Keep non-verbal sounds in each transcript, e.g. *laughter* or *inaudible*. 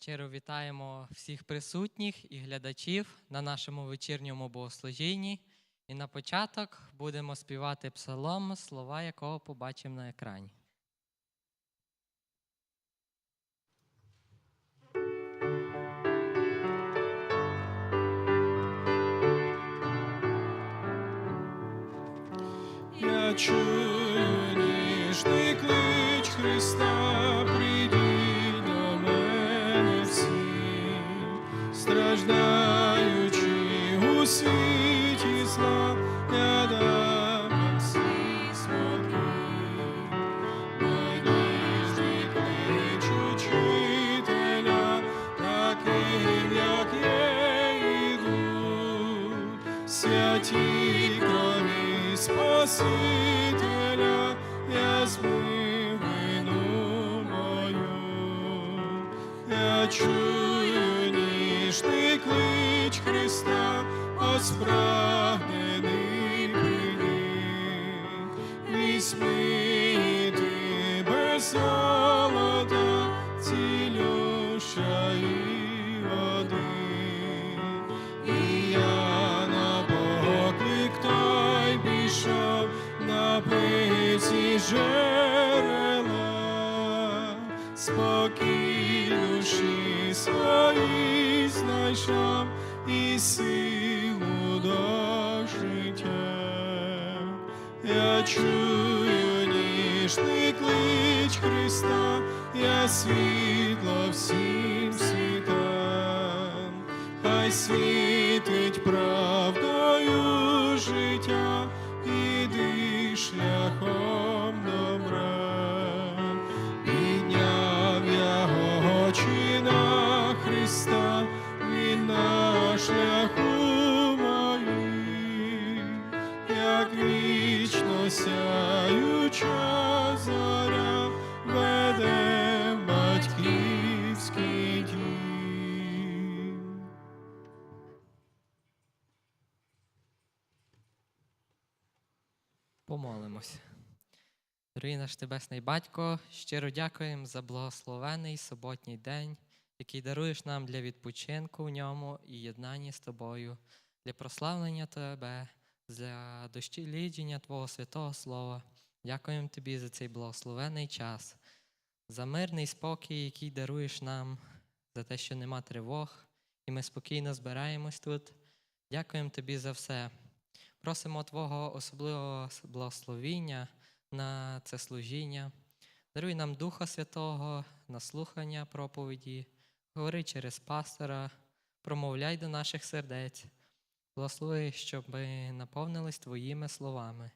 Щиро вітаємо всіх присутніх і глядачів на нашому вечірньому богослужінні. І на початок будемо співати псалом, слова якого побачимо на екрані. Я чую ніжний клич Христа, страждаючи я дам вам ніжний клич Христа, оспрагнений прийди, візьміти без золота, цілюща і води. І я на поклик той пішов на пиці жерела, спокій душі свої знайшов і силу до життя. Я чую ніжний клич Христа, я світло всім світам, хай світить правдою життя, іди шляхом Помолимось. Дорогий наш Небесний Батько, щиро дякуємо за благословений суботній день, який даруєш нам для відпочинку в ньому і єднання з тобою, для прославлення Тебе, для дощілідження Твого святого Слова. Дякуємо Тобі за цей благословений час, за мирний спокій, який даруєш нам, за те, що нема тривог, і ми спокійно збираємось тут. Дякуємо Тобі за все. Просимо Твого особливого благословіння на це служіння. Даруй нам Духа Святого на слухання проповіді, говори через пастора, промовляй до наших сердець. Благослови, щоб ми наповнились Твоїми словами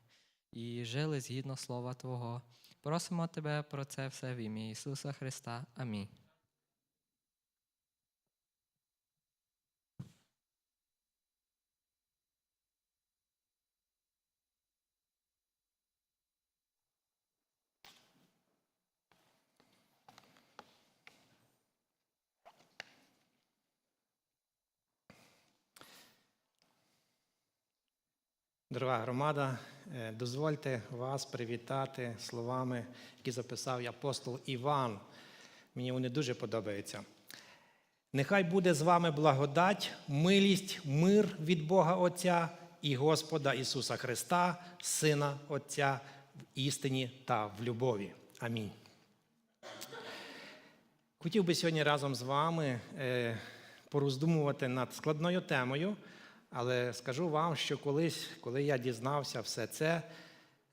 і жили згідно Слова Твого. Просимо Тебе про це все в ім'я Ісуса Христа. Амінь. Дорога громада, е, дозвольте вас привітати словами, які записав апостол Іван. Мені вони дуже подобаються. Нехай буде з вами благодать, милість, мир від Бога Отця і Господа Ісуса Христа, Сина Отця в істині та в любові. Амінь. Хотів би сьогодні разом з вами е, пороздумувати над складною темою, але скажу вам, що колись, коли я дізнався все це,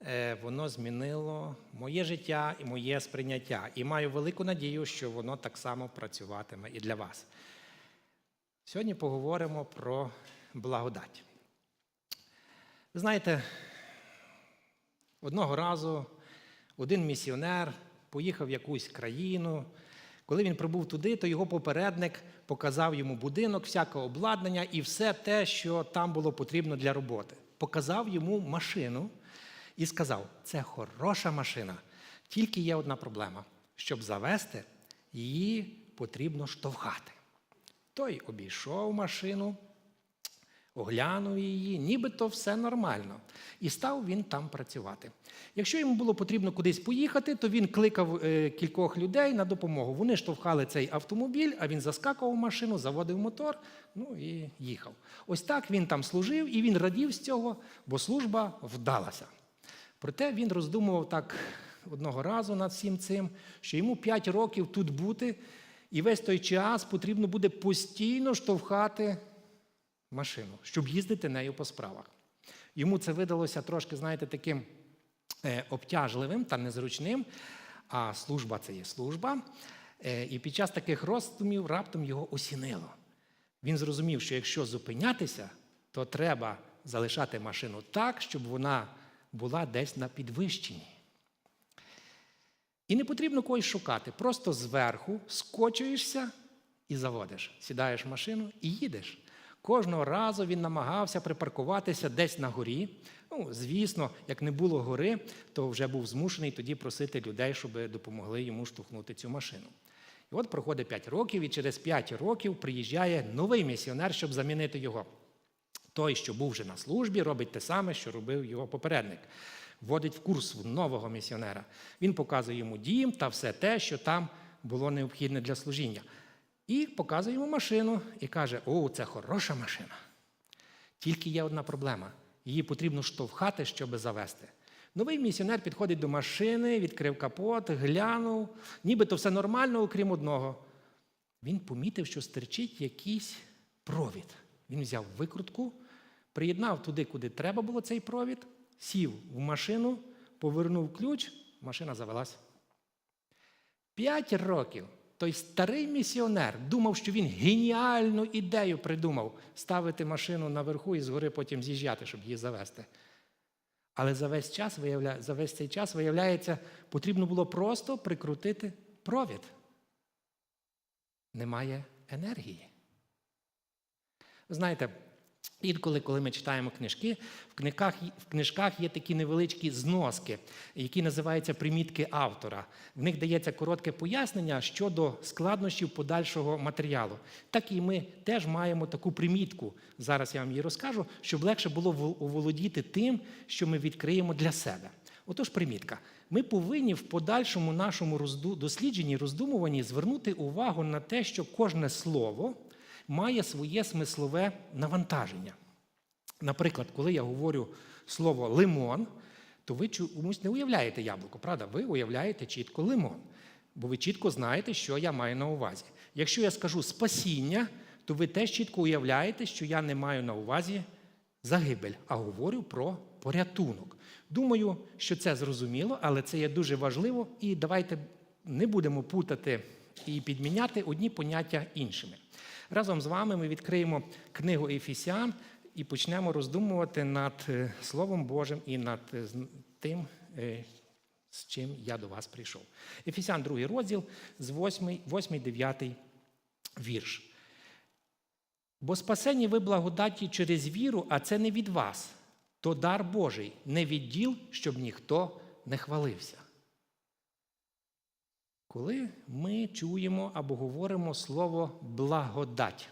е, воно змінило моє життя і моє сприйняття. І маю велику надію, що воно так само працюватиме і для вас. Сьогодні поговоримо про благодать. Ви знаєте, одного разу один місіонер поїхав в якусь країну. Коли він прибув туди, то його попередник показав йому будинок, всяке обладнання і все те, що там було потрібно для роботи. Показав йому машину і сказав: це хороша машина, тільки є одна проблема. Щоб завести, її потрібно штовхати. Той обійшов машину, оглянув її, нібито все нормально. І став він там працювати. Якщо йому було потрібно кудись поїхати, то він кликав е, кількох людей на допомогу. Вони штовхали цей автомобіль, а він заскакував в машину, заводив мотор, ну і їхав. Ось так він там служив, і він радів з цього, бо служба вдалася. Проте він роздумував так одного разу над всім цим, що йому 5 років тут бути, і весь той час потрібно буде постійно штовхати машину, щоб їздити нею по справах. Йому це видалося трошки, знаєте, таким е, обтяжливим та незручним, а служба це є служба. Е, і під час таких роздумів раптом його осінило. Він зрозумів, що якщо зупинятися, то треба залишати машину так, щоб вона була десь на підвищенні. І не потрібно когось шукати. Просто зверху скочуєшся і заводиш. Сідаєш в машину і їдеш. Кожного разу він намагався припаркуватися десь на горі. Ну, звісно, як не було гори, то вже був змушений тоді просити людей, щоб допомогли йому штовхнути цю машину. І от проходить 5 років, і через 5 років приїжджає новий місіонер, щоб замінити його. Той, що був вже на службі, робить те саме, що робив його попередник. Вводить в курс нового місіонера. Він показує йому дім та все те, що там було необхідне для служіння. І показує йому машину і каже: О, це хороша машина. Тільки є одна проблема: її потрібно штовхати, щоб завести. Новий місіонер підходить до машини, відкрив капот, глянув, нібито все нормально, окрім одного. Він помітив, що стирчить якийсь провід. Він взяв викрутку, приєднав туди, куди треба було цей провід, сів в машину, повернув ключ, машина завелась. П'ять років той старий місіонер думав, що він геніальну ідею придумав ставити машину наверху і згори потім з'їжджати, щоб її завести. Але за весь час, виявля... за весь цей час, виявляється, потрібно було просто прикрутити провід. Немає енергії. Знаєте, інколи, коли ми читаємо книжки, в книжках, в книжках є такі невеличкі зноски, які називаються примітки автора. В них дається коротке пояснення щодо складнощів подальшого матеріалу. Так і ми теж маємо таку примітку. Зараз я вам її розкажу, щоб легше було вол- оволодіти тим, що ми відкриємо для себе. Отож, примітка. Ми повинні в подальшому нашому розду- дослідженні, роздумуванні звернути увагу на те, що кожне слово має своє смислове навантаження. Наприклад, коли я говорю слово лимон, то ви чомусь не уявляєте яблуко, правда? Ви уявляєте чітко лимон, бо ви чітко знаєте, що я маю на увазі. Якщо я скажу спасіння, то ви теж чітко уявляєте, що я не маю на увазі загибель, а говорю про порятунок. Думаю, що це зрозуміло, але це є дуже важливо, і давайте не будемо путати і підміняти одні поняття іншими. Разом з вами ми відкриємо книгу Ефісян і почнемо роздумувати над е, Словом Божим і над е, тим, е, з чим я до вас прийшов. Ефесян, другий розділ, з 8-9 вірш. Бо спасені ви благодаті через віру, а це не від вас, то дар Божий, не від діл, щоб ніхто не хвалився. Коли ми чуємо або говоримо слово благодать,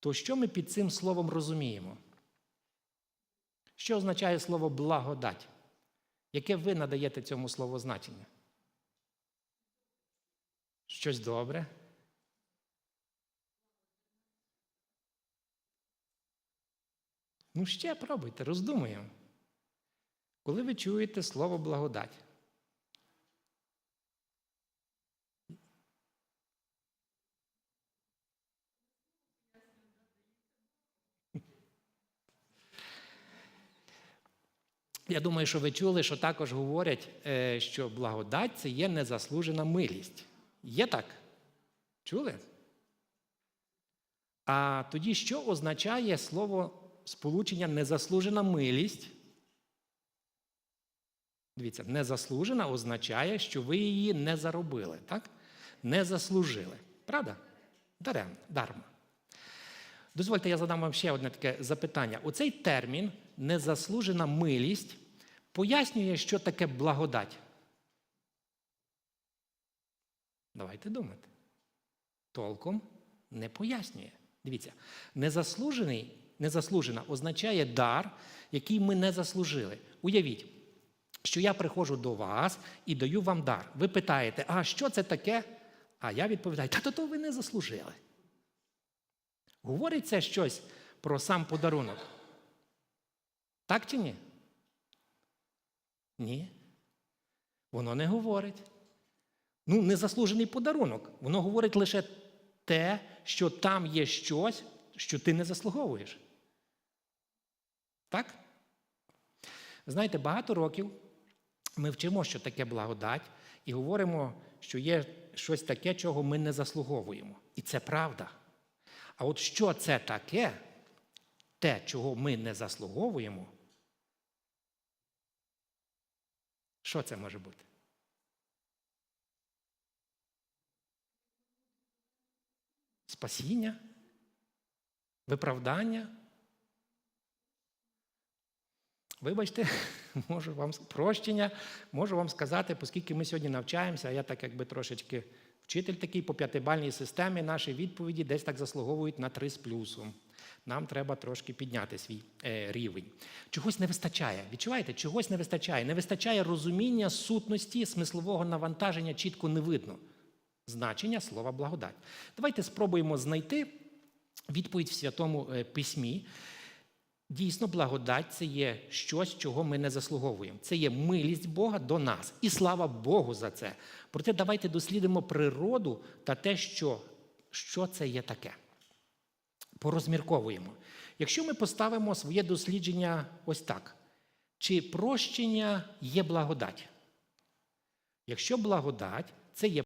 то що ми під цим словом розуміємо? Що означає слово благодать? Яке ви надаєте цьому слову значення? Щось добре? Ну, ще пробуйте, роздумуємо. Коли ви чуєте слово благодать, Я думаю, що ви чули, що також говорять, е, що благодать це є незаслужена милість. Є так? Чули? А тоді що означає слово сполучення незаслужена милість? Дивіться, незаслужена означає, що ви її не заробили, так? Не заслужили. Правда? Даремно, дарма. Дозвольте, я задам вам ще одне таке запитання. Оцей термін незаслужена милість пояснює, що таке благодать. Давайте думати. Толком не пояснює. Дивіться, незаслужений Незаслужена означає дар, який ми не заслужили. Уявіть, що я приходжу до вас і даю вам дар. Ви питаєте, а що це таке? А я відповідаю, та то, то ви не заслужили. Говорить це щось про сам подарунок? Так чи ні? Ні. Воно не говорить. Ну, незаслужений подарунок. Воно говорить лише те, що там є щось, що ти не заслуговуєш. Так? Знаєте, багато років ми вчимо, що таке благодать, і говоримо, що є щось таке, чого ми не заслуговуємо. І це правда. А от що це таке, те, чого ми не заслуговуємо, що це може бути? Спасіння? Виправдання? Вибачте, *laughs* можу вам прощення, можу вам сказати, оскільки ми сьогодні навчаємося, а я так якби трошечки вчитель такий по п'ятибальній системі, наші відповіді десь так заслуговують на три з плюсом. Нам треба трошки підняти свій е, рівень. Чогось не вистачає. Відчуваєте, чогось не вистачає. Не вистачає розуміння сутності, смислового навантаження чітко не видно. Значення слова благодать. Давайте спробуємо знайти відповідь в Святому е, Письмі. Дійсно, благодать це є щось, чого ми не заслуговуємо. Це є милість Бога до нас. І слава Богу за це. Проте давайте дослідимо природу та те, що, що це є таке. Порозмірковуємо. Якщо ми поставимо своє дослідження ось так: чи прощення є благодать? Якщо благодать це є